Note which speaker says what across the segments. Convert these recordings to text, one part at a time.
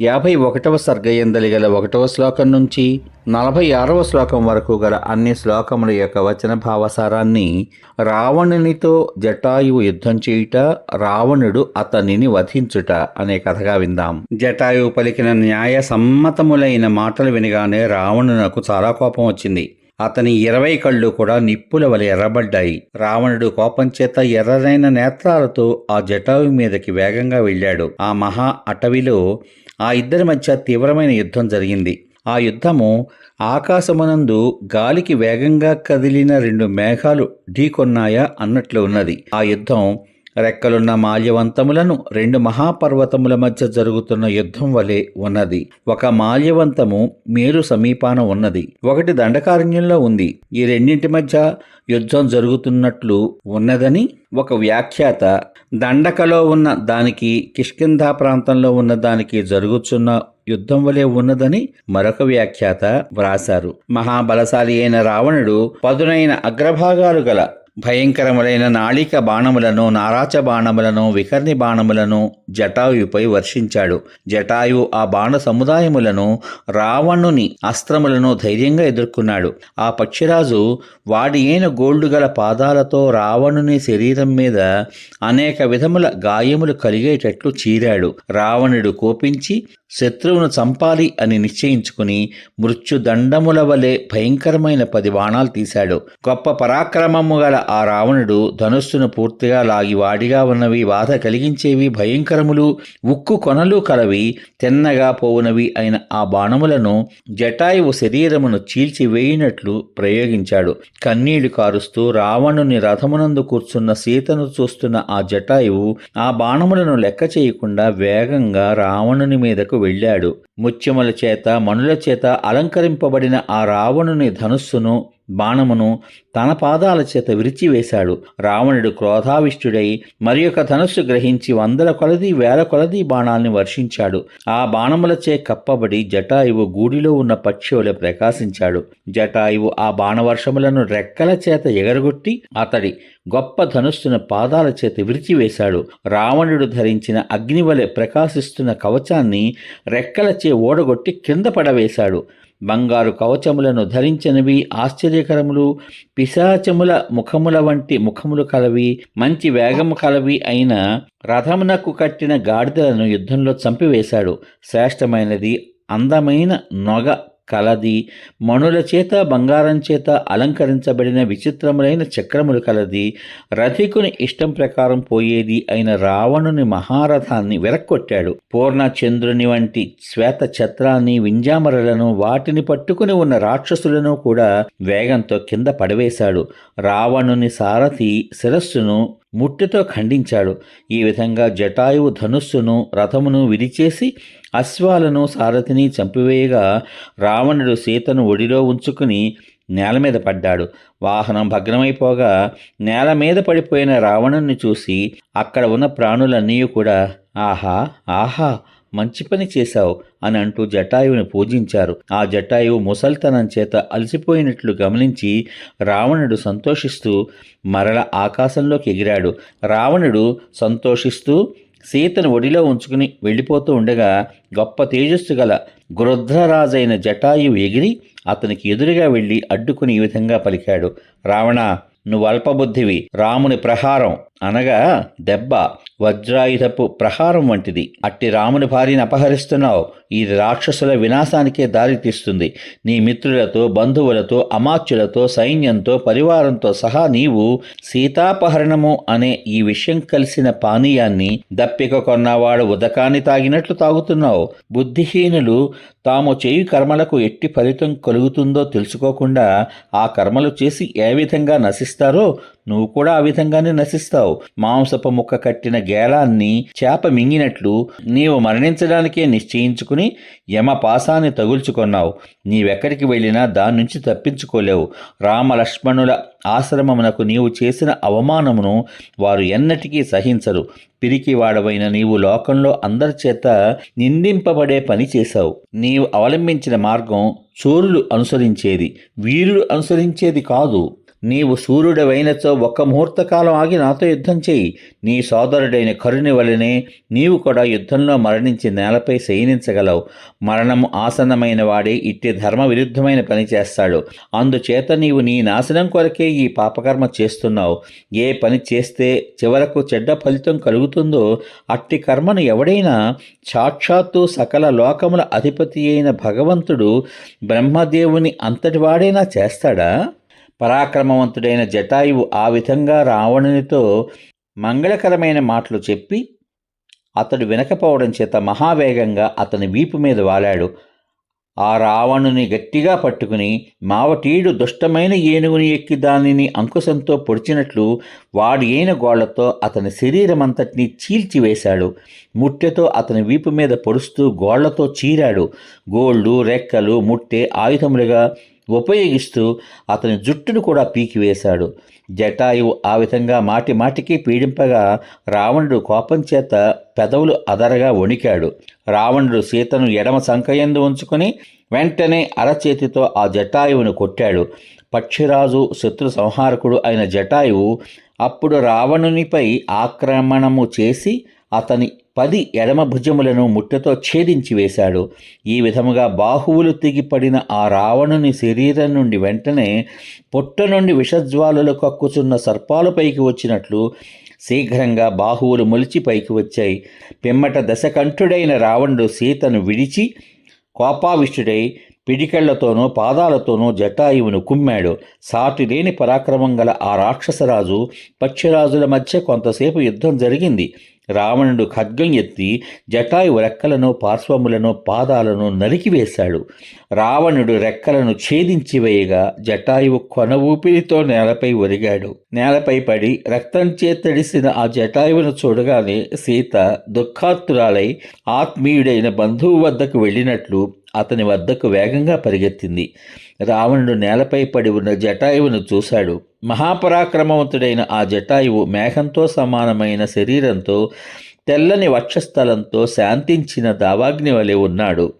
Speaker 1: యాభై ఒకటవ సర్గయందలి గల ఒకటవ శ్లోకం నుంచి నలభై ఆరవ శ్లోకం వరకు గల అన్ని శ్లోకముల యొక్క వచన భావసారాన్ని రావణునితో జటాయువు యుద్ధం చేయుట రావణుడు అతనిని వధించుట అనే కథగా విందాం. జటాయువు పలికిన న్యాయ సమ్మతములైన మాటలు వినగానే రావణునకు చాలా కోపం వచ్చింది. అతని ఇరవై కళ్ళు కూడా నిప్పుల వలె ఎర్రబడ్డాయి. రావణుడు కోపం చేత ఎర్రనైన నేత్రాలతో ఆ జటాయు మీదకి వేగంగా వెళ్ళాడు. ఆ మహా అటవిలో ఆ ఇద్దరి మధ్య తీవ్రమైన యుద్ధం జరిగింది. ఆ యుద్ధము ఆకాశమునందు గాలికి వేగంగా కదిలిన రెండు మేఘాలు ఢీకొన్నాయా అన్నట్లు ఉన్నది. ఆ యుద్ధం రెక్కలున్న మాల్యవంతములను రెండు మహాపర్వతముల మధ్య జరుగుతున్న యుద్ధం వలె ఉన్నది. ఒక మాల్యవంతము మేరు సమీపాన ఉన్నది. ఒకటి దండకారణ్యంలో ఉంది. ఈ రెండింటి మధ్య యుద్ధం జరుగుతున్నట్లు ఉన్నదని ఒక వ్యాఖ్యాత దండకలో ఉన్న దానికి కిష్కింధా ప్రాంతంలో ఉన్న దానికి జరుగుతున్న యుద్ధం వలె ఉన్నదని మరొక వ్యాఖ్యాత వ్రాశారు. మహాబలశాలి అయిన రావణుడు పదునైన అగ్రభాగాలు గల భయంకరములైన నాళిక బాణములను నారాచ బాణములను వికర్ణి బాణములను జటాయుపై వర్షించాడు. జటాయు ఆ బాణ సముదాయములను రావణుని అస్త్రములను ధైర్యంగా ఎదుర్కొన్నాడు. ఆ పక్షిరాజు వాడి అయిన గోల్డు గల పాదాలతో రావణుని శరీరం మీద అనేక విధముల గాయములు కలిగేటట్లు చీరాడు. రావణుడు కోపించి శత్రువును చంపాలి అని నిశ్చయించుకుని మృత్యుదండముల వలె భయంకరమైన పది బాణాలు తీశాడు. గొప్ప పరాక్రమము గల ఆ రావణుడు ధనుస్సును పూర్తిగా లాగి వాడిగా ఉన్నవి బాధ కలిగించేవి భయంకరములు ఉక్కు కొనలు కలవి తిన్నగా పోవునవి అయిన ఆ బాణములను జటాయువు శరీరమును చీల్చివేయినట్లు ప్రయోగించాడు. కన్నీళ్ళు కారుస్తూ రావణుని రథమునందు కూర్చున్న సీతను చూస్తున్న ఆ జటాయువు ఆ బాణములను లెక్క చేయకుండా వేగంగా రావణుని మీదకు వెళ్ళాడు. ముత్యముల చేత మనుల చేత అలంకరింపబడిన ఆ రావణుని ధనుస్సును బాణమును తన పాదాల చేత విరిచివేశాడు. రావణుడు క్రోధావిష్టుడై మరి ఒక ధనుస్సు గ్రహించి వందల కొలది వేల కొలది బాణాల్ని వర్షించాడు. ఆ బాణములచే కప్పబడి జటాయువు గూడిలో ఉన్న పక్షి ప్రకాశించాడు. జటాయువు ఆ బాణవర్షములను రెక్కల చేత ఎగరగొట్టి అతడి గొప్ప ధనుస్సును పాదాల చేత విరిచివేశాడు. రావణుడు ధరించిన అగ్నివలె ప్రకాశిస్తున్న కవచాన్ని రెక్కలచే ఓడగొట్టి కింద పడవేశాడు. బంగారు కవచములను ధరించినవి ఆశ్చర్యకరములు పిశాచముల ముఖముల వంటి ముఖములు కలవి మంచి వేగము కలవి అయిన రథమునకు కట్టిన గాడిదలను యుద్ధంలో చంపివేశాడు. శ్రేష్టమైనది అందమైన నొగ కలది మణుల చేత బంగారం చేత అలంకరించబడిన విచిత్రములైన చక్రములు కలది. రథికుని ఇష్టం ప్రకారం పోయేది అయిన రావణుని మహారథాన్ని విరక్కొట్టాడు. పూర్ణచంద్రుని వంటి శ్వేత ఛత్రాన్ని వింజామరలను వాటిని పట్టుకుని ఉన్న రాక్షసులను కూడా వేగంతో కింద పడవేశాడు. రావణుని సారథి శిరస్సును ముట్టెతో ఖండించాడు. ఈ విధంగా జటాయువు ధనుస్సును రథమును విరిచేసి అశ్వాలను సారథిని చంపివేయగా రావణుడు సీతను ఒడిలో ఉంచుకుని నేల మీద పడ్డాడు. వాహనం భగ్నమైపోగా నేల మీద పడిపోయిన రావణుణ్ణి చూసి అక్కడ ఉన్న ప్రాణులన్నీ కూడా ఆహా ఆహా మంచి పని చేశావు అని అంటూ జటాయువుని పూజించారు. ఆ జటాయువు ముసల్తనం చేత అలసిపోయినట్లు గమనించి రావణుడు సంతోషిస్తూ మరల ఆకాశంలోకి ఎగిరాడు. రావణుడు సంతోషిస్తూ సీతను ఒడిలో ఉంచుకుని వెళ్ళిపోతూ ఉండగా గొప్ప తేజస్సు గల గృధ్రరాజైన జటాయువు ఎగిరి అతనికి ఎదురుగా వెళ్ళి అడ్డుకుని ఈ విధంగా పలికాడు. రావణ నువ్వు అల్పబుద్ధివి. రాముని ప్రహారం అనగా దెబ్బ. వజ్రాయుధపు ప్రహారం వంటిది. అట్టి రాముని భార్యను అపహరిస్తున్నావు. ఇది రాక్షసుల వినాశానికే దారితీస్తుంది నీ మిత్రులతో బంధువులతో అమాత్యులతో సైన్యంతో పరివారంతో సహా నీవు సీతాపహరణము అనే ఈ విషయం కలిసిన పానీయాన్ని దప్పిక కొన్నవాడు ఉదకాన్ని తాగినట్లు తాగుతున్నావు. బుద్ధిహీనులు తాము చేయు కర్మలకు ఎట్టి ఫలితం కలుగుతుందో తెలుసుకోకుండా ఆ కర్మలు చేసి ఏ విధంగా నశిస్తారో నువ్వు కూడా ఆ విధంగానే నశిస్తావు. మాంసపు ముక్క కట్టిన గేలాన్ని చేప మింగినట్లు నీవు మరణించడానికే నిశ్చయించుకుని యమ పాసాన్ని తగుల్చుకున్నావు. నీవెక్కడికి వెళ్ళినా దాని నుంచి తప్పించుకోలేవు. రామలక్ష్మణుల ఆశ్రమమునకు నీవు చేసిన అవమానమును వారు ఎన్నటికీ సహించరు. పిరికివాడవైన నీవు లోకంలో అందరి చేత నిందింపబడే పని చేశావు. నీవు అవలంబించిన మార్గం చోరులు అనుసరించేది వీరులు అనుసరించేది కాదు. నీవు సూర్యుడవైనచో ఒక్క ముహూర్త కాలం ఆగి నాతో యుద్ధం చేయి. నీ సోదరుడైన కరుని వలనే నీవు కూడా యుద్ధంలో మరణించి నేలపై శయనించగలవు. మరణము ఆసన్నమైన వాడే ఇట్టి ధర్మ విరుద్ధమైన పని చేస్తాడు. అందుచేత నీవు నీ నాశనం కొరకే ఈ పాపకర్మ చేస్తున్నావు. ఏ పని చేస్తే చివరకు చెడ్డ ఫలితం కలుగుతుందో అట్టి కర్మను ఎవడైనా సాక్షాత్తు సకల లోకముల అధిపతి అయిన భగవంతుడు బ్రహ్మదేవుని అంతటివాడైనా చేస్తాడా? పరాక్రమవంతుడైన జటాయువు ఆ విధంగా రావణునితో మంగళకరమైన మాటలు చెప్పి అతడు వినకపోవడం చేత మహావేగంగా అతని వీపు మీద వాలాడు. ఆ రావణుని గట్టిగా పట్టుకుని మావటీడు దుష్టమైన ఏనుగుని ఎక్కి దానిని అంకుశంతో పొడిచినట్లు వాడి ఏన గోళ్ళతో అతని శరీరమంతటినీ చీల్చివేశాడు ముట్టెతో అతని వీపు మీద పొడుస్తూ గోళ్ళతో చీరాడు. గోళ్ళు రెక్కలు ముట్టె ఆయుధములుగా ఉపయోగిస్తూ అతని జుట్టును కూడా పీకివేశాడు జటాయువు ఆ విధంగా మాటి మాటికి పీడింపగా రావణుడు కోపం చేత పెదవులు అదరగా వణికాడు. రావణుడు సీతను ఎడమ సంకయందు ఉంచుకొని వెంటనే అరచేతితో ఆ జటాయువును కొట్టాడు. పక్షిరాజు శత్రు సంహారకుడు అయిన జటాయువు అప్పుడు రావణునిపై ఆక్రమణము చేసి అతని పది ఎడమ భుజములను ముట్టెతో ఛేదించి వేశాడు. ఈ విధముగా బాహువులు తెగిపడిన ఆ రావణుని శరీరం నుండి వెంటనే పొట్ట నుండి విషజ్వాలలు కక్కుచున్న సర్పాలు పైకి వచ్చినట్లు శీఘ్రంగా బాహువులు మొలిచి పైకి వచ్చాయి. పిమ్మట దశకంఠుడైన రావణుడు సీతను విడిచి కోపావిష్టుడై పిడికెళ్ళతోనూ పాదాలతోనూ జటాయువును కుమ్మాడు. సాటి లేని పరాక్రమం గల ఆ రాక్షసరాజు పక్షిరాజుల మధ్య కొంతసేపు యుద్ధం జరిగింది. రావణుడు ఖడ్గం ఎత్తి జటాయువు రెక్కలను పార్శ్వములను పాదాలను నరికివేశాడు. రావణుడు రెక్కలను ఛేదించి వేయగా జటాయువు కొన ఊపిరితో నేలపై ఒరిగాడు. నేలపై పడి రక్తం చేతడిసిన ఆ జటాయువును చూడగానే సీత దుఃఖాతురాలై ఆత్మీయుడైన బంధువు వద్దకు వెళ్ళినట్లు అతని వద్దకు వేగంగా పరిగెత్తింది. రావణుడు నేలపై పడి ఉన్న జటాయువును చూశాడు. మహాపరాక్రమవంతుడైన ఆ జటాయువు మేఘంతో సమానమైన శరీరంతో తెల్లని వక్షస్థలంతో శాంతించిన దావాగ్ని వలె ఉన్నాడు.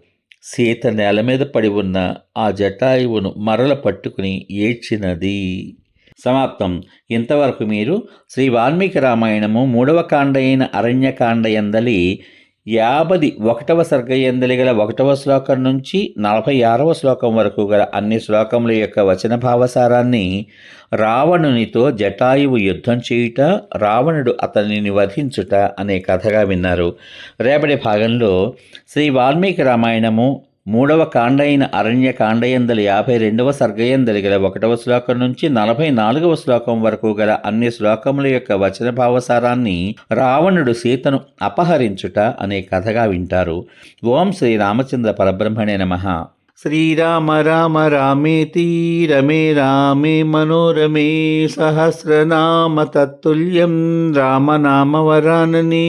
Speaker 1: సీత నేల మీద పడి ఉన్న ఆ జటాయువును మరల పట్టుకుని ఏడ్చినది. సమాప్తం. ఇంతవరకు మీరు శ్రీ వాల్మీకి రామాయణము మూడవ కాండ అయిన అరణ్యకాండ ఎందలి యాభది ఒకటవ సర్గయందలి గల ఒకటవ శ్లోకం నుంచి నలభై ఆరవ శ్లోకం వరకు గల అన్ని శ్లోకముల యొక్క వచన భావసారాన్ని రావణునితో జటాయువు యుద్ధం చేయుట రావణుడు అతనిని వధించుట అనే కథగా విన్నారు. రేపటి భాగంలో శ్రీ వాల్మీకి రామాయణము మూడవ కాండైన అరణ్య కాండయందలి యాభై రెండవ సర్గయందలి గల ఒకటవ శ్లోకం నుంచి నలభై నాలుగవ శ్లోకం వరకు గల అన్ని శ్లోకముల యొక్క వచన భావసారాన్ని రావణుడు సీతను అపహరించుట అనే కథగా వింటారు. ఓం శ్రీ రామచంద్ర పరబ్రహ్మణే నమ. శ్రీరామ రామ రామేతి రమే రామే మనోరమే సహస్రనామ తత్తుల్యం రామనామ వరాననే